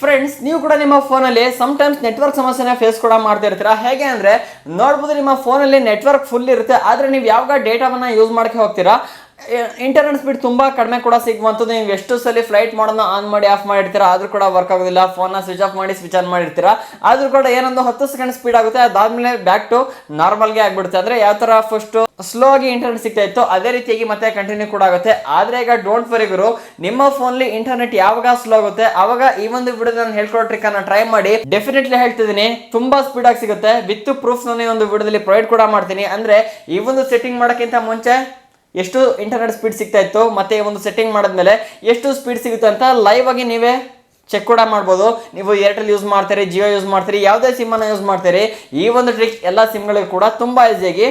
Friends ನೀವು ಕೂಡ ನಿಮ್ಮ ಫೋನಲ್ಲಿ ಟೈಮ್ಸ್ ನೆಟ್ವರ್ಕ್ ಸಮಸ್ಯೆನ ಫೇಸ್ ಕೂಡ ಮಾಡ್ತಾ ಇರ್ತೀರಾ? ಹೇಗೆ ಅಂದ್ರೆ, ನೋಡ್ಬೋದು ನಿಮ್ಮ ಫೋನಲ್ಲಿ ನೆಟ್ವರ್ಕ್ ಫುಲ್ ಇರುತ್ತೆ, ಆದ್ರೆ ನೀವು ಯಾವಾಗ ಡೇಟಾವನ್ನ ಯೂಸ್ ಮಾಡಕ್ಕೆ ಹೋಗ್ತೀರಾ? ಇಂಟರ್ನೆಟ್ ಸ್ಪೀಡ್ ತುಂಬಾ ಕಡಿಮೆ ಕೂಡ ಸಿಗುವಂಥದ್ದು. ನೀವು ಎಷ್ಟು ಸಲ ಫ್ಲೈಟ್ ಮಾಡೋದನ್ನ ಆನ್ ಮಾಡಿ ಆಫ್ ಮಾಡಿರ್ತೀರ ಆದ್ರೂ ಕೂಡ ವರ್ಕ್ ಆಗೋದಿಲ್ಲ. ಫೋನ್ನ ಸ್ವಿಚ್ ಆಫ್ ಮಾಡಿ ಸ್ವಿಚ್ ಆನ್ ಮಾಡಿರ್ತೀರ ಆದ್ರೂ ಕೂಡ ಏನೊಂದು ಹತ್ತು ಸೆಕೆಂಡ್ ಸ್ಪೀಡ್ ಆಗುತ್ತೆ, ಅದಾದ್ಮೇಲೆ ಬ್ಯಾಕ್ ಟು ನಾರ್ಮಲ್ಗೆ ಆಗಿಬಿಡುತ್ತೆ. ಅಂದ್ರೆ ಯಾವ ತರ ಫಸ್ಟ್ ಸ್ಲೋ ಆಗಿ ಇಂಟರ್ನೆಟ್ ಸಿಗ್ತಾ ಇತ್ತು, ಅದೇ ರೀತಿಯಾಗಿ ಮತ್ತೆ ಕಂಟಿನ್ಯೂ ಕೂಡ ಆಗುತ್ತೆ. ಆದ್ರೆ ಈಗ ಡೋಂಟ್ ವರಿ ಗುರು, ನಿಮ್ಮ ಫೋನ್ಲಿ ಇಂಟರ್ನೆಟ್ ಯಾವಾಗ ಸ್ಲೋ ಆಗುತ್ತೆ ಆವಾಗ ಈ ಒಂದು ವಿಡಿಯೋ ನಾನು ಹೇಳ್ಕೊಡೋ ಟ್ರಿಕ್ ಟ್ರೈ ಮಾಡಿ. ಡೆಫಿನೆಟ್ಲಿ ಹೇಳ್ತಿದ್ದೀನಿ, ತುಂಬಾ ಸ್ಪೀಡ್ ಆಗಿ ಸಿಗುತ್ತೆ. ವಿತ್ ಪ್ರೂಫ್ ಒಂದು ವಿಡಿಯೋದಲ್ಲಿ ಪ್ರೊವೈಡ್ ಕೂಡ ಮಾಡ್ತೀನಿ. ಅಂದ್ರೆ ಈ ಒಂದು ಸೆಟ್ಟಿಂಗ್ ಮಾಡೋಕ್ಕಿಂತ ಮುಂಚೆ ಎಷ್ಟು ಇಂಟರ್ನೆಟ್ ಸ್ಪೀಡ್ ಸಿಗ್ತಾ ಇತ್ತು, ಮತ್ತೆ ಒಂದು ಸೆಟ್ಟಿಂಗ್ ಮಾಡಿದ್ಮೇಲೆ ಎಷ್ಟು ಸ್ಪೀಡ್ ಸಿಗುತ್ತೆ ಅಂತ ಲೈವ್ ಆಗಿ ನೀವೇ ಚೆಕ್ ಕೂಡ ಮಾಡ್ಬೋದು. ನೀವು ಏರ್ಟೆಲ್ ಯೂಸ್ ಮಾಡ್ತೀರಿ ಜಿಯೋ ಯೂಸ್ ಮಾಡ್ತೀರಿ, ಯಾವುದೇ ಸಿಮ್ಮನ್ನು ಯೂಸ್ ಮಾಡ್ತೀರಿ, ಈ ಒಂದು ಟ್ರಿಕ್ ಎಲ್ಲ ಸಿಮ್ಗಳಿಗೆ ಕೂಡ ತುಂಬ ಈಸಿಯಾಗಿ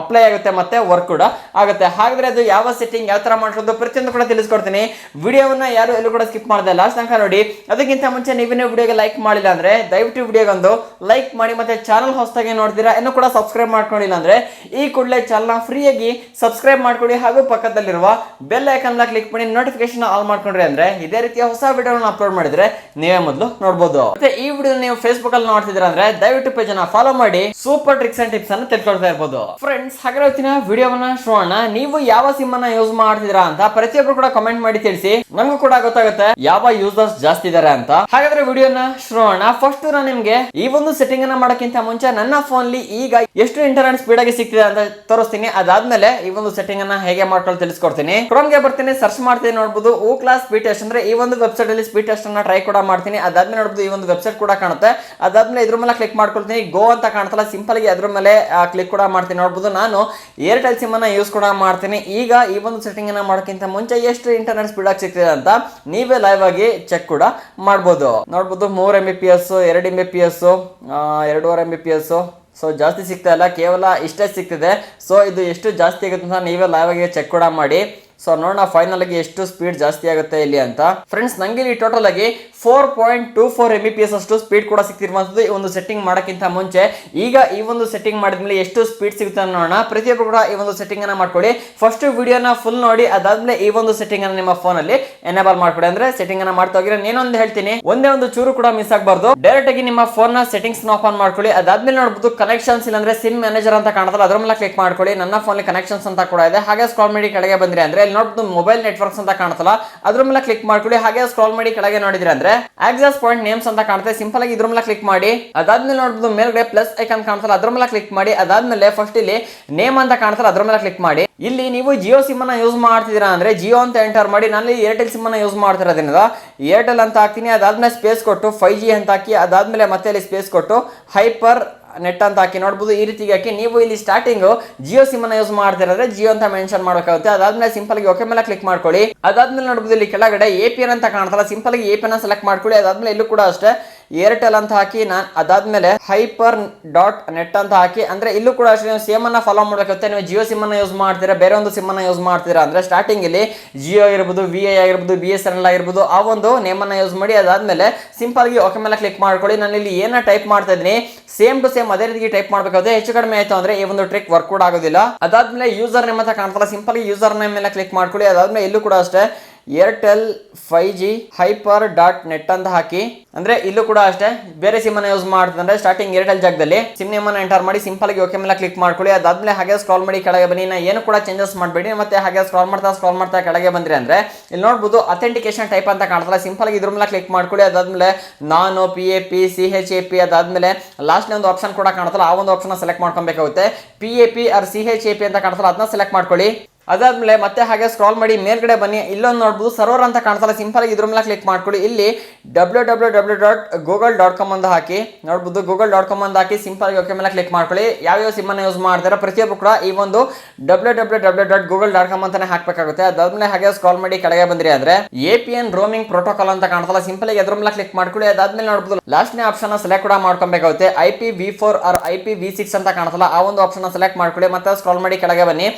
ಅಪ್ಲೈ ಆಗುತ್ತೆ ಮತ್ತೆ ವರ್ಕ್ ಕೂಡ ಆಗುತ್ತೆ. ಹಾಗಾದ್ರೆ ಅದು ಯಾವ ಸೆಟ್ಟಿಂಗ್ ಯಾವ ತರ ಮಾಡಿಸೋದು ಪ್ರತಿಯೊಂದು ಕೂಡ ತಿಳಿಸ್ಕೊಡ್ತೀನಿ. ವಿಡಿಯೋವನ್ನ ಯಾರು ಎಲ್ಲೂ ಕೂಡ ಸ್ಕಿಪ್ ಮಾಡಿದೆ ಲಾಸ್ಟ್ ತನಕ ನೋಡಿ. ಅದಕ್ಕಿಂತ ಮುಂಚೆ ನೀವೇನೇ ವಿಡಿಯೋಗೆ ಲೈಕ್ ಮಾಡಿಲ್ಲ ಅಂದ್ರೆ ದಯವಿಟ್ಟು ವಿಡಿಯೋಗೊಂದು ಲೈಕ್ ಮಾಡಿ ಮತ್ತೆ ಚಾನಲ್ ಹೊಸದಾಗಿ ನೋಡ್ತೀರಾ ಇನ್ನೂ ಕೂಡ ಸಬ್ಸ್ಕ್ರೈಬ್ ಮಾಡ್ಕೊಂಡಿಲ್ಲ ಅಂದ್ರೆ ಈ ಕೂಡಲೇ ಚಾನಲ್ನ ಫ್ರೀಯಾಗಿ ಸಬ್ಸ್ಕ್ರೈಬ್ ಮಾಡ್ಕೊಳ್ಳಿ ಹಾಗೂ ಪಕ್ಕದಲ್ಲಿರುವ ಬೆಲ್ ಐಕನ್ನ ಕ್ಲಿಕ್ ಮಾಡಿ ನೋಟಿಫಿಕೇಶನ್ ಆಲ್ ಮಾಡ್ಕೊಂಡ್ರಿ ಅಂದ್ರೆ ಇದೇ ರೀತಿಯ ಹೊಸ ವಿಡಿಯೋಗಳನ್ನ ಅಪ್ಲೋಡ್ ಮಾಡಿದ್ರೆ ನೀವೇ ಮೊದಲು ನೋಡ್ಬೋದು. ಮತ್ತೆ ಈ ವಿಡಿಯೋ ನೀವು ಫೇಸ್ಬುಕ್ ಅಲ್ಲಿ ನೋಡ್ತಿದ್ದೀರಾ ಅಂದ್ರೆ ದಯವಿಟ್ಟು ಪೇಜ್ ಅನ್ನ ಫಾಲೋ ಮಾಡಿ. ಸೂಪರ್ ಟ್ರಿಕ್ಸ್ ಅಂಡ್ ಟಿಪ್ಸ್ ಅನ್ನು ತಿಳ್ಕೊಳ್ತಾ ಇರ್ಬೋದು. ಫ್ರೆಂಡ್ಸ್ ಹಾಗಾದ್ರೆ ಇವತ್ತಿನ ವಿಡಿಯೋವನ್ನ ಶೋಣ ನೀವು ಯಾವ ಸಿಮ್ ಅನ್ನ ಯೂಸ್ ಮಾಡ್ತಿದ್ದೀರಾ ಅಂತ ಪ್ರತಿಯೊಬ್ರು ಕೂಡ ಕಮೆಂಟ್ ಮಾಡಿ ತಿಳಿಸಿ. ನಮಗೂ ಕೂಡ ಗೊತ್ತಾಗುತ್ತೆ ಯಾವ ಯೂಸರ್ಸ್ ಜಾಸ್ತಿ ಇದಾರೆ ಅಂತ. ಹಾಗಾದ್ರೆ ವಿಡಿಯೋನ ಶ್ರೋಣ ಫಸ್ಟ್ ನಾನು ನಿಮ್ಗೆ ಈ ಒಂದು ಸೆಟ್ಟಿಂಗ್ ಅನ್ನ ಮಾಡೋಕ್ಕಿಂತ ಮುಂಚೆ ನನ್ನ ಫೋನ್ಲಿ ಈಗ ಎಷ್ಟು ಇಂಟರ್ನೆಟ್ ಸ್ಪೀಡ್ ಆಗಿ ಸಿಗ್ತಿದೆ ಅಂತ ತೋರಿಸ್ತೀನಿ. ಅದಾದ್ಮೇಲೆ ಈ ಒಂದು ಸೆಟ್ಟಿಂಗ್ ಅನ್ನ ಹೇಗೆ ಮಾಡ್ಕೊಳ್ಳಿ ತಿಳಿಸ್ಕೊಡ್ತೀನಿ. ಕ್ರೋಮ್ಗೆ ಬರ್ತೀನಿ ಸರ್ಚ್ ಮಾಡ್ತೀನಿ, ನೋಡ್ಬೋದು. ಓ ಕ್ಲಾಸ್ ಸ್ಪೀಡ್ ಟೆಸ್ಟ್ ಅಂದ್ರೆ ಈ ಒಂದು ವೆಬ್ಸೈಟ್ ಅಲ್ಲಿ ಸ್ಪೀಡ್ ಟೆಸ್ಟ್ ಅನ್ನ ಟ್ರೈ ಕೂಡ ಮಾಡ್ತೀನಿ. ಅದಾದ್ಮೇಲೆ ನೋಡ್ಬೋದು ಈ ಒಂದು ವೆಬ್ಸೈಟ್ ಕೂಡ ಕಾಣುತ್ತೆ. ಅದಾದ್ಮೇಲೆ ಇದ್ರ ಮೇಲೆ ಕ್ಲಿಕ್ ಮಾಡ್ಕೊಳ್ತೀನಿ. ಗೋ ಅಂತ ಕಾಣ್ತಲ್ಲ ಸಿಂಪಲ್ ಆಗಿ ಅದ್ರ ಮೇಲೆ ಕ್ಲಿಕ್ ಕೂಡ ಮಾಡ್ತೀನಿ. ನೋಡ್ಬೋದು ನಾನು ಏರ್ಟೆಲ್ ಸಿಮ್ ಅನ್ನ ಯೂಸ್ ಕೂಡ ಮಾಡ್ತೀನಿ. ಈಗ ಈ ಒಂದು ಸೆಟ್ಟಿಂಗ್ ಅನ್ನ ಮಾಡೋಕ್ಕಿಂತ ಮುಂಚೆ ಎಷ್ಟು ಇಂಟರ್ನೆಟ್ ಸ್ಪೀಡ್ ಆಗಿ ಸಿಗ್ತಿದೆ ಅಂತ ನೀವೇ ಲೈವ್ ಆಗಿ ಚೆಕ್ ಕೂಡ ಮಾಡ್ಬೋದು. ನೋಡ್ಬೋದು ಮೂರು ಎಂ ಬಿ ಪಿ ಎಸ್ ಎರಡು ಎಂ ಬಿ ಪಿ ಎಸ್ ಎರಡೂವರೆ M B P S so ಜಾಸ್ತಿ ಸಿಗ್ತಾ ಇಲ್ಲ, ಕೇವಲ ಇಷ್ಟೇ ಸಿಗ್ತಿದೆ. ಸೊ ಇದು ಎಷ್ಟು ಜಾಸ್ತಿ ಆಗುತ್ತೆ ಅಂತ ನೀವೇ ಲೈವ್ ಆಗಿ ಚೆಕ್ ಕೂಡ ಮಾಡಿ. ಸೊ ನೋಡೋಣ ಫೈನಲ್ ಆಗಿ ಎಷ್ಟು ಸ್ಪೀಡ್ ಜಾಸ್ತಿ ಆಗುತ್ತೆ ಇಲ್ಲಿ ಅಂತ. ಫ್ರೆಂಡ್ಸ್ ನಂಗೆ ಇಲ್ಲಿ ಟೋಟಲ್ ಆಗಿ four point two four M B P S ಅಷ್ಟು ಸ್ಪೀಡ್ ಕೂಡ ಸಿಗ್ತಿರುವಂಥದ್ದು ಈ ಒಂದು ಸೆಟ್ಟಿಂಗ್ ಮಾಡೋಕ್ಕಿಂತ ಮುಂಚೆ. ಈಗ ಈ ಒಂದು ಸೆಟ್ಟಿಂಗ್ ಮಾಡಿದ್ಮೇಲೆ ಎಷ್ಟು ಸ್ಪೀಡ್ ಸಿಗುತ್ತೆ ನೋಡೋಣ. ಪ್ರತಿಯೊಬ್ಬರು ಕೂಡ ಈ ಒಂದು ಸೆಟ್ಟಿಂಗ್ ಅನ್ನ ಮಾಡ್ಕೊಳ್ಳಿ. ಫಸ್ಟ್ ವಿಡಿಯೋನ ಫುಲ್ ನೋಡಿ, ಅದಾದ್ಮೇಲೆ ಈ ಒಂದು ಸೆಟ್ಟಿಂಗ್ ಅನ್ನ ನಿಮ್ಮ ಫೋನ್ ಅಲ್ಲಿ ಎನೇಬಲ್ ಮಾಡ್ಕೊಡಿ. ಅಂದ್ರೆ ಸೆಟ್ಟಿಂಗ್ ಅನ್ನ ಮಾಡ್ತಾ ಹೋಗಿರೋ, ನೀನೊಂದು ಹೇಳ್ತೀನಿ. ಒಂದೇ ಒಂದು ಚೂರು ಕೂಡ ಮಿಸ್ ಆಗಬಾರ್ದು. ಡೈರೆಕ್ಟ್ ಆಗಿ ನಿಮ್ಮ ಫೋನ್ನ ಸೆಟ್ಟಿಂಗ್ಸ್ ಓಪನ್ ಮಾಡ್ಕೊಳ್ಳಿ. ಅದಾದ್ಮೇಲೆ ನೋಡ್ಬೋದು ಕನೆಕ್ಷನ್ಸ್ ಇಲ್ಲಾಂದ್ರೆ ಸಿಮ್ ಮ್ಯಾನೇಜರ್ ಅಂತ ಕಾಣ್ತಲ್ಲ ಅದ್ರ ಮೇಲೆ ಕ್ಲಿಕ್ ಮಾಡ್ಕೊಳ್ಳಿ. ನನ್ನ ಫೋನ್ ಕನೆಕ್ಷನ್ಸ್ ಅಂತ ಕೂಡ ಇದೆ. ಹಾಗೆ ಸ್ಕಾಲ್ ಮಾಡಿ ಕೆಳಗೆ ಬಂದ್ರೆ ಅಂದ್ರೆ ಇಲ್ಲಿ ಮೊಬೈಲ್ ನೆಟ್ವರ್ಕ್ಸ್ ಅಂತ ಕಾಣ್ತಲ್ಲ ಅದ್ರ ಮೇಲೆ ಕ್ಲಿಕ್ ಮಾಡ್ಕೊಳ್ಳಿ. ಹಾಗೆ ಸ್ಕ್ರಾಲ್ ಮಾಡಿ ಕೆಳಗೆ ನೋಡಿದ್ರೆ ಅಂದ್ರೆ ಆಕ್ಸಸ್ ಪಾಯಿಂಟ್ ನೇಮ್ಸ್ ಅಂತ ಕಾಣುತ್ತೆ. ಸಿಂಪಲ್ ಆಗಿ ಇದ್ರ ಮೇಲೆ ಕ್ಲಿಕ್ ಮಾಡಿ, ಅದಾದ್ಮೇಲೆ ನೋಡ್ಬೋದು ಮೇಲ್ಗಡೆ ಪ್ಲಸ್ ಐಕಾನ್ ಕಾಣ್ತಲ್ಲ ಅದ್ರ ಮೇಲೆ ಕ್ಲಿಕ್ ಮಾಡಿ, ಅದಾದ್ಮೇಲೆ ಫಸ್ಟ್ ಇಲ್ಲಿ ನೇಮ್ ಅಂತ ಕಾಣ್ತಲ್ಲ ಅದ್ರ ಮೇಲೆ ಕ್ಲಿಕ್ ಮಾಡಿ. ಇಲ್ಲಿ ನೀವು ಜಿಯೋ ಸಿಮ್ಮನ್ನು ಯೂಸ್ ಮಾಡ್ತಿದ್ದೀರಾ ಅಂದರೆ ಜಿಯೋ ಅಂತ ಎಂಟರ್ ಮಾಡಿ ನಾನು ಏರ್ಟೆಲ್ ಸಿಮ್ಮನ್ನು ಯೂಸ್ ಮಾಡ್ತಿರೋದ್ರಿಂದ ಏರ್ಟೆಲ್ ಅಂತ ಹಾಕ್ತೀನಿ, ಅದಾದ್ಮೇಲೆ ಸ್ಪೇಸ್ ಕೊಟ್ಟು ಫೈ ಜಿ ಅಂತ ಹಾಕಿ, ಅದಾದ್ಮೇಲೆ ಮತ್ತೆ ಇಲ್ಲಿ ಸ್ಪೇಸ್ ಕೊಟ್ಟು ಹೈಪರ್ ನೆಟ್ ಅಂತ ಹಾಕಿ ನೋಡ್ಬೋದು. ಈ ರೀತಿಗೆ ಹಾಕಿ ನೀವು ಇಲ್ಲಿ ಸ್ಟಾರ್ಟಿಂಗ್ ಜಿಯೋ ಸಿಮ್ಮನ್ನು ಯೂಸ್ ಮಾಡ್ತಿರೋದ್ರೆ ಜಿಯೋ ಅಂತ ಮೆನ್ಷನ್ ಮಾಡಬೇಕಾಗುತ್ತೆ. ಅದಾದ್ಮೇಲೆ ಸಿಂಪಲ್ ಆಗಿ ಓಕೆ ಮೇಲೆ ಕ್ಲಿಕ್ ಮಾಡ್ಕೊಳ್ಳಿ. ಅದಾದ್ಮೇಲೆ ನೋಡ್ಬೋದು ಇಲ್ಲಿ ಕೆಳಗಡೆ ಎ ಪಿ ಎನ್ ಅಂತ ಕಾಣ್ತಲ್ಲ ಸಿಂಪಲ್ ಆಗಿ ಎ ಪಿ ಎನ್ ಸೆಲೆಕ್ಟ್ ಮಾಡ್ಕೊಳ್ಳಿ. ಅದಾದ್ಮೇಲೆ ಇಲ್ಲೂ ಕೂಡ ಅಷ್ಟೇ ಏರ್ಟೆಲ್ ಅಂತ ಹಾಕಿ, ನಾನು ಅದಾದ್ಮೇಲೆ ಹೈಪರ್ ಡಾಟ್ ನೆಟ್ ಅಂತ ಹಾಕಿ, ಅಂದ್ರೆ ಇಲ್ಲೂ ಕೂಡ ಅಷ್ಟೇ ನೀವು ಸೇಮ್ ಅನ್ನ ಫಾಲೋ ಮಾಡಬೇಕಾಗುತ್ತೆ ನೀವು ಜಿಯೋ ಸಿಮ್ ಅನ್ನ ಯೂಸ್ ಮಾಡ್ತೀರಾ, ಬೇರೆ ಒಂದು ಸಿಮ್ ಅನ್ನ ಯೂಸ್ ಮಾಡ್ತೀರಾ, ಅಂದ್ರೆ ಸ್ಟಾರ್ಟಿಂಗ್ ಇಲ್ಲಿ ಜಿಯೋ ಆಗಿರ್ಬೋದು ವಿ ಐ ಆಗಿರ್ಬೋದು ಬಿ ಎಸ್ ಎನ್ ಎಲ್ ಆಗಿರ್ಬೋದು, ಆ ಒಂದು ನೇಮ್ ಅನ್ನ ಯೂಸ್ ಮಾಡಿ, ಅದಾದ್ಮೇಲೆ ಸಿಂಪಲ್ ಆಗಿ ಓಕೆ ಮೇಲೆ ಕ್ಲಿಕ್ ಮಾಡ್ಕೊಳ್ಳಿ. ನಾನು ಇಲ್ಲಿ ಏನ ಟೈಪ್ ಮಾಡ್ತಾ ಇದ್ದೀನಿ ಸೇಮ್ ಟು ಸೇಮ್ ಅದೇ ರೀತಿ ಟೈಪ್ ಮಾಡಬೇಕಾದ್ರೆ ಹೆಚ್ಚು ಕಡಿಮೆ ಆಯ್ತು ಅಂದ್ರೆ ಈ ಒಂದು ಟ್ರಿಕ್ ವರ್ಕ್ ಕೂಡ ಆಗೋದಿಲ್ಲ. ಅದಾದ್ಮೇಲೆ ಯೂಸರ್ ನೇಮ್ ಅಂತ ಕಾಣ್ತಲ್ಲ ಸಿಂಪಲ್ ಯೂಸರ್ ನೇಮ್ ಮೇಲೆ ಕ್ಲಿಕ್ ಮಾಡ್ಕೊಳ್ಳಿ. ಅದಾದ್ಮೇಲೆ ಇಲ್ಲೂ ಕೂಡ ಅಷ್ಟೇ Airtel five G hyper dot net ಅಂತ ಹಾಕಿ, ಅಂದ್ರೆ ಇಲ್ಲೂ ಕೂಡ ಅಷ್ಟೇ, ಬೇರೆ ಸಿಮ್ ಅನ್ನ ಯೂಸ್ ಮಾಡ್ತಂದ್ರೆ ಸ್ಟಾರ್ಟಿಂಗ್ ಏರ್ಟೆಲ್ ಜಾಗದಲ್ಲಿ ಸಿಮ್ ನೇಮ್ ಅನ್ನ ಎಂಟರ್ ಮಾಡಿ ಸಿಂಪಲ್ ಆಗಿ ಓಕೆ ಮೇಲೆ ಕ್ಲಿಕ್ ಮಾಡ್ಕೊಳ್ಳಿ. ಅದಾದ್ಮೇಲೆ ಹಾಗೆ ಸ್ಕ್ರಾಲ್ ಮಾಡಿ ಕೆಳಗೆ ಬನ್ನಿ. ನಾ ಏನು ಕೂಡ ಚೇಂಜಸ್ ಮಾಡಬೇಡಿ. ಮತ್ತೆ ಹಾಗೆ ಸ್ಕ್ರಾಲ್ ಮಾಡ್ತಾ ಸ್ಕ್ರಾಲ್ ಮಾಡ್ತಾ ಕೆಳಗೆ ಬಂದ್ರಿ ಅಂದ್ರೆ, ಇಲ್ಲಿ ನೋಡ್ಬೋದು ಅಥೆಂಟಿಕೇಶನ್ ಟೈಪ್ ಅಂತ ಕಾಣ್ತಲ್ಲ ಸಿಂಪಲ್ ಆಗಿ ಇದ್ರ ಮೇಲೆ ಕ್ಲಿಕ್ ಮಾಡ್ಕೊಳ್ಳಿ. ಅದಾದ್ಮೇಲೆ ನಾನು P A P C H A P ಅದಾದ್ಮೇಲೆ ಲಾಸ್ಟ್ ಒಂದು ಆಪ್ಷನ್ ಕೂಡ ಕಾಣ್ತಲ್ಲ ಆ ಒಂದು option select ಮಾಡ್ಕೊಬೇಕಾಗುತ್ತೆ. P A P R C H A P ಅಂತ ಕಾಣ್ತಲ್ಲ ಅದನ್ನ ಸೆಲೆಕ್ಟ್ ಮಾಡ್ಕೊಳ್ಳಿ. ಅದಾದ್ಮೇಲೆ ಮತ್ತೆ ಹಾಗೆ ಸ್ಕ್ರಾಲ್ ಮಾಡಿ ಮೇಲ್ಗಡೆ ಬನ್ನಿ. ಇಲ್ಲೊಂದು ನೋಡ್ಬೋದು ಸರ್ವರ್ ಅಂತ ಕಾಣ್ತಲ್ಲ ಸಿಂಪಲ್ ಆಗಿ ಇದ್ರ ಮೇಲೆ ಕ್ಲಿಕ್ ಮಾಡ್ಕೊಳ್ಳಿ ಇಲ್ಲಿ W W W dot Google dot com ಅಂತ ಹಾಕಿ, ನೋಡ್ಬೋದು ಗೂಗಲ್ ಡಾಟ್ ಕಾಮ್ ಅಂತ ಹಾಕಿ ಸಿಂಪಲ್ ಆಗಿ ಓಕೆ ಮೇಲೆ ಕ್ಲಿಕ್ ಮಾಡ್ಕೊಳ್ಳಿ. ಯಾವ್ಯಾವ ಸಿಮ್ ಅನ್ನು ಯೂಸ್ ಮಾಡ್ತಾರೆ ಪ್ರತಿಯೊಬ್ಬರು ಕೂಡ ಈ ಒಂದು W W W dot Google dot com ಅಂತಾನೆ ಹಾಕಬೇಕಾಗುತ್ತೆ. ಅದಾದ್ಮೇಲೆ ಹಾಗೆ ಸ್ಕ್ರಾಲ್ ಮಾಡಿ ಕೆಳಗೆ ಬಂದ್ರಿ ಅಂದ್ರೆ A P N roaming protocol ಅಂತ ಕಾಣ್ತಲ್ಲ ಸಿಂಪಲ್ ಆಗಿ ಅದ್ರ ಮೇಲೆ ಕ್ಲಿಕ್ ಮಾಡ್ಕೊಳ್ಳಿ. ಅದಾದ್ಮೇಲೆ ನೋಡ್ಬೋದು ಲಾಸ್ಟ್ನೇ ಆಪ್ಷನ್ ಸೆಲೆಕ್ಟ್ ಕೂಡ ಮಾಡ್ಕೊಬೇಕಾಗುತ್ತೆ. I P V four or I P V six ಅಂತ ಕಾಣ್ತಲ್ಲ, ಆ ಒಂದು ಆಪ್ಷನ್ ಸೆಲೆಕ್ಟ್ ಮಾಡ್ಕೊಳ್ಳಿ. ಮತ್ತೆ ಸ್ಕ್ರಾಲ್ ಮಾಡಿ ಕೆಳಗೆ ಬನ್ನಿ.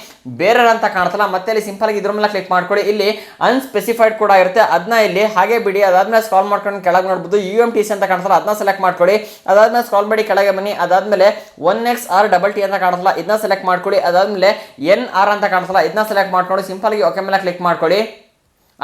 ಬೇರೆ ಅಂತ ಕಾಣ್ತಲ್ಲ, ಮತ್ತೆ ಇಲ್ಲಿ ಸಿಂಪಲ್ ಆಗಿ ಇದ್ರ ಮೇಲೆ ಕ್ಲಿಕ್ ಮಾಡ್ಕೊಳ್ಳಿ ಇಲ್ಲಿ ಅನ್ಸ್ಪೆಸಿಫೈಡ್ ಕೂಡ ಇರುತ್ತೆ. ಅದನ್ನ ಇಲ್ಲಿ ಹಾಗೆ ಬಿಡಿ. ಅದಾದ್ಮೇಲೆ ಸ್ಕಾಲ್ ಮಾಡ್ಕೊಂಡು ಕೆಳಗೆ ನೋಡ್ಬೋದು. ಯು ಎಂ ಟಿ ಸಿ ಅಂತ ಕಾಣ್ತಲ್ಲ ಅದನ್ನ ಸೆಲೆಕ್ಟ್ ಮಾಡ್ಕೊಳ್ಳಿ ಅದಾದ್ಮೇಲೆ ಸ್ಕಾಲ್ ಮಾಡಿ ಕೆಳಗೆ ಬನ್ನಿ. ಅದಾದ್ಮೇಲೆ one X R double T ಅಂತ ಕಾಣ್ತಲ್ಲ ಇದನ್ನ ಸೆಲೆಕ್ಟ್ ಮಾಡ್ಕೊಳ್ಳಿ ಅದಾದ್ಮೇಲೆ ಎನ್ ಆರ್ ಅಂತ ಕಾಣ್ತಲ್ಲ ಇದನ್ನ ಸೆಲೆಕ್ಟ್ ಮಾಡ್ಕೊಂಡು ಸಿಂಪಲ್ ಆಗಿ ಓಕೆ ಮೇಲೆ ಕ್ಲಿಕ್ ಮಾಡ್ಕೊಳ್ಳಿ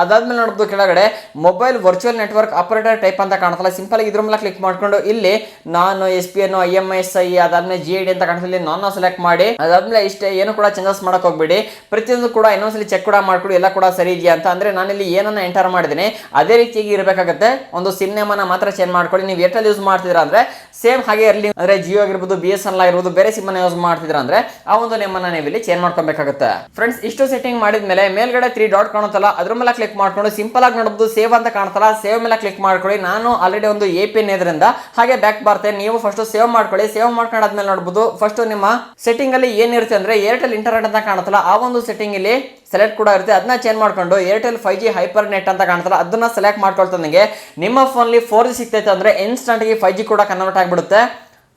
ಅದಾದ್ಮೇಲೆ ನೋಡಬಹುದು ಕೆಳಗಡೆ mobile virtual network operator type ಅಂತ ಕಾಣ್ತಲ್ಲ. ಸಿಂಪಲ್ ಆಗಿ ಇದ್ರ ಮೇಲೆ ಕ್ಲಿಕ್ ಮಾಡ್ಕೊಂಡು ಇಲ್ಲಿ ನಾನು S P N I M S I ಅದಾದ್ಮೇಲೆ ಜಿ ಡಿ ಅಂತ ಕಾಣಿಸ್ತಲ್ಲಿ ನಾನು ಸೆಲೆಕ್ಟ್ ಮಾಡಿ, ಅದಾದ್ಮೇಲೆ ಇಷ್ಟೇ ಏನು ಕೂಡ ಚೇಂಜಸ್ ಮಾಡಕ್ ಹೋಗ್ಬೇಡಿ. ಪ್ರತಿಯೊಂದು ಕೂಡ ಇನ್ನೊಂದ್ಸಲಿ ಚೆಕ್ ಕೂಡ ಮಾಡ್ಕೊಡಿ. ಎಲ್ಲ ಕೂಡ ಸರಿ ಇದೆಯಾ ಅಂತ. ಅಂದ್ರೆ ನಾನಿಲ್ಲಿ ಏನನ್ನ ಎಂಟರ್ ಮಾಡಿದ್ದೀನಿ ಅದೇ ರೀತಿಯಾಗಿ ಇರಬೇಕಾಗುತ್ತೆ. ಒಂದು ಸಿಮ್ ನೇಮನ್ನ ಮಾತ್ರ ಚೇಂಜ್ ಮಾಡ್ಕೊಳ್ಳಿ ನೀವು ಏರ್ಟೆಲ್ ಯೂಸ್ ಮಾಡ್ತಿದ್ರ ಅಂದ್ರೆ ಸೇಮ್ ಹಾಗೆ ಇರಲಿ. ಅಂದ್ರೆ ಜಿಯೋ ಆಗಿರ್ಬೋದು ಬಿ ಎಸ್ ಎನ್ ಆಗಿರ್ಬೋದು, ಬೇರೆ ಸಿಮ್ ಯೂಸ್ ಮಾಡ್ತಿದ್ರ ಅಂದ್ರೆ ಆ ಒಂದು ನೇಮನ್ನ ನೀವು ಇಲ್ಲಿ ಚೇಂಜ್ ಮಾಡ್ಕೊಬೇಕಾಗುತ್ತೆ. ಫ್ರೆಂಡ್ಸ್ ಇಷ್ಟು ಸೆಟ್ಟಿಂಗ್ ಮಾಡಿದ್ಮೇಲೆ ಮೇಲ್ಗಡೆ ತ್ರೀ ಡಾಟ್ ಕಾಣುತ್ತಲ್ಲ. ಅದ್ರ ಮೇಲೆ ಕ್ಲಿಕ್ ಮಾಡ್ಕೊಂಡು ಸಿಂಪಲ್ ಆಗಿ ನೋಡಬಹುದು ಸೇವ್ ಅಂತ ಕಾಣ್ತಲ್ಲ ಸೇವ್ ಮೇಲೆ ಕ್ಲಿಕ್ ಮಾಡ್ಕೊಳ್ಳಿ. ನಾನು ಆಲ್ರೆಡಿ ಒಂದು ಎ ಪಿ ಇದರಿಂದ, ಹಾಗೆ ಬ್ಯಾಕ್ ಬರ್ತೇನೆ. ನೀವು ಫಸ್ಟ್ ಸೇವ್ ಮಾಡ್ಕೊಳ್ಳಿ. ಸೇವ್ ಮಾಡ್ಕೊಂಡಾದ್ಮೇಲೆ ನೋಡಬಹುದು ಫಸ್ಟ್ ನಿಮ್ಮ ಸೆಟ್ಟಿಂಗ್ ಅಲ್ಲಿ ಏನಿರುತ್ತೆ ಅಂದ್ರೆ ಏರ್ಟೆಲ್ ಇಂಟರ್ನೆಟ್ ಅಂತ ಕಾಣುತ್ತಲ್ಲ ಆ ಒಂದು ಸೆಟ್ಟಿಂಗ್ ಇಲ್ಲಿ ಸೆಲೆಕ್ಟ್ ಕೂಡ ಇರುತ್ತೆ. ಅದನ್ನ ಚೇಂಜ್ ಮಾಡ್ಕೊಂಡು Airtel five G hyper net ಅಂತ ಕಾಣ್ತಲ್ಲ ಅದನ್ನ ಸೆಲೆಕ್ಟ್ ಮಾಡ್ಕೊಳ್ತಂಗೆ ನಿಮ್ಮ ಫೋನ್ಲಿ ಫೋರ್ ಜಿ ಸಿಗ್ತೈತೆ ಅಂದ್ರೆ ಇನ್ಸ್ಟಂಟ್ಗೆ ಫೈವ್ ಜಿ ಕೂಡ ಕನ್ವರ್ಟ್ ಆಗಿಬಿಡುತ್ತೆ.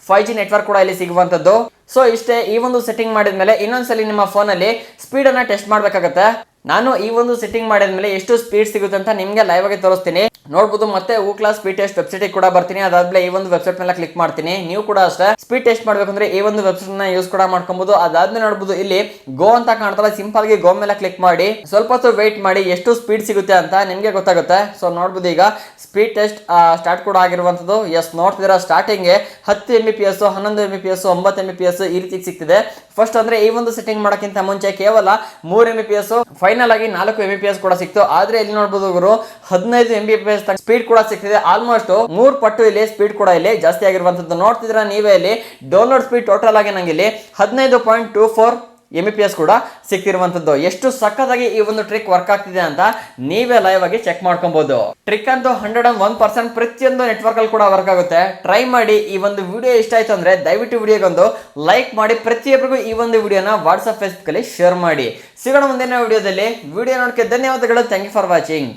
ಫೈವ್ ಜಿ ನೆಟ್ವರ್ಕ್ ಕೂಡ ಇಲ್ಲಿ ಸಿಗುವಂಥದ್ದು ಸೊ ಇಷ್ಟೇ ಈ ಒಂದು ಸೆಟ್ಟಿಂಗ್ ಮಾಡಿದ್ಮೇಲೆ ಇನ್ನೊಂದ್ಸಲಿ ನಿಮ್ಮ ಫೋನಲ್ಲಿ ಸ್ಪೀಡನ್ನು ಟೆಸ್ಟ್ ಮಾಡಬೇಕಾಗತ್ತೆ. ನಾನು ಈ ಒಂದು ಸೆಟ್ಟಿಂಗ್ ಮಾಡಿದ ಮೇಲೆ ಎಷ್ಟು ಸ್ಪೀಡ್ ಸಿಗುತ್ತೆ ಅಂತ ನಿಮಗೆ ಲೈವ್ ಆಗಿ ತೋರಿಸ್ತೀನಿ. ನೋಡ್ಬೋದು ಮತ್ತೆ Ookla's speed test website ಕೂಡ ಬರ್ತೀನಿ. ಅದಾದ್ಮೇಲೆ ಈ ಒಂದು ವೆಬ್ಸೈಟ್ ಮೇಲೆ ಕ್ಲಿಕ್ ಮಾಡ್ತೀನಿ. ನೀವು ಕೂಡ ಅಷ್ಟೇ ಸ್ಪೀಡ್ ಟೆಸ್ಟ್ ಮಾಡಬೇಕಂದ್ರೆ ಈ ಒಂದು ವೆಬ್ಸೈಟ್ನ ಯೂಸ್ ಕೂಡ ಮಾಡ್ಕೊಬಹುದು ಅದಾದ್ಮೇಲೆ ನೋಡ್ಬೋದು ಇಲ್ಲಿ ಗೋ ಅಂತ ಕಾಣ್ತಲ್ಲ ಸಿಂಪಲ್ಗೆ ಗೋ ಮೇಲೆ ಕ್ಲಿಕ್ ಮಾಡಿ, ಸ್ವಲ್ಪ ಹೊತ್ತು ವೆಯ್ಟ್ ಮಾಡಿ ಎಷ್ಟು ಸ್ಪೀಡ್ ಸಿಗುತ್ತೆ ಅಂತ ನಿಮಗೆ ಗೊತ್ತಾಗುತ್ತೆ. ಸೊ ನೋಡ್ಬೋದು ಈಗ ಸ್ಪೀಡ್ ಟೆಸ್ಟ್ ಸ್ಟಾರ್ಟ್ ಕೂಡ ಆಗಿರುವಂಥದ್ದು. ಎಸ್ ನೋಡ್ತಿದ್ರ ಸ್ಟಾರ್ಟಿಂಗ್ ಹತ್ತು ಎಂ ಬಿ ಪಿ ಎಸ್ ಹನ್ನೊಂದು ಎಂ ಬಿ ಪಿ ಎಸ್ ಒಂಬತ್ತು ಎಂ ಬಿ ಪಿ ಎಸ್ ಈ ರೀತಿ ಸಿಗ್ತಿದೆ. ಫಸ್ಟ್ ಅಂದ್ರೆ ಈ ಒಂದು ಸೆಟ್ಟಿಂಗ್ ಮಾಡೋಕ್ಕಿಂತ ಮುಂಚೆ ಕೇವಲ ಮೂರು M B P S final ಆಗಿ ನಾಲ್ಕು ಎಂ ಕೂಡ ಸಿಕ್ತು. ಆದ್ರೆ ಇಲ್ಲಿ ನೋಡಬಹುದು ಗುರು? ಹದಿನೈದು M B P S speed ಕೂಡ ಸಿಗ್ತಿದೆ ಆಲ್ಮೋಸ್ಟ್ ಮೂರು ಪಟ್ಟು ಇಲ್ಲಿ ಸ್ಪೀಡ್ ಕೂಡ ಇಲ್ಲಿ ಜಾಸ್ತಿ ಆಗಿರುವಂತದ್ದು ನೋಡ್ತಿದ್ರ ನೀವೇ ಇಲ್ಲಿ. ಡೌನ್ಲೋಡ್ ಸ್ಪೀಡ್ ಟೋಟಲ್ ಆಗಿ ನಂಗೆ ಇಲ್ಲಿ ಹದಿನೈದು point two four M B P S ಕೂಡ ಸಿಕ್ತಿರುವಂತದ್ದು. ಎಷ್ಟು ಸಖತ್ತಾಗಿ ಈ ಒಂದು ಟ್ರಿಕ್ ವರ್ಕ್ ಆಗ್ತಿದೆ ಅಂತ ನೀವೇ ಲೈವ್ ಆಗಿ ಚೆಕ್ ಮಾಡ್ಕೊಬಹುದು ಟ್ರಿಕ್ ಅಂತೂ ಹಂಡ್ರೆಡ್ ಅಂಡ್ ಒನ್ ಪರ್ಸೆಂಟ್ ಪ್ರತಿಯೊಂದು ನೆಟ್ವರ್ಕ್ ಅಲ್ಲಿ ಕೂಡ ವರ್ಕ್ ಆಗುತ್ತೆ. ಟ್ರೈ ಮಾಡಿ ಈ ಒಂದು ವಿಡಿಯೋ ಇಷ್ಟ ಆಯ್ತು ಅಂದ್ರೆ ದಯವಿಟ್ಟು ವಿಡಿಯೋಗೊಂದು ಲೈಕ್ ಮಾಡಿ. ಪ್ರತಿಯೊಬ್ಬರಿಗೂ ಈ ಒಂದು ವಿಡಿಯೋನ ವಾಟ್ಸ್ಆಪ್ ಫೇಸ್ಬುಕ್ ಅಲ್ಲಿ ಶೇರ್ ಮಾಡಿ. ಸಿಗೋಣ ಮುಂದಿನ ವಿಡಿಯೋದಲ್ಲಿ ವಿಡಿಯೋ ನೋಡಕ್ಕೆ ಧನ್ಯವಾದಗಳು. Thank you for watching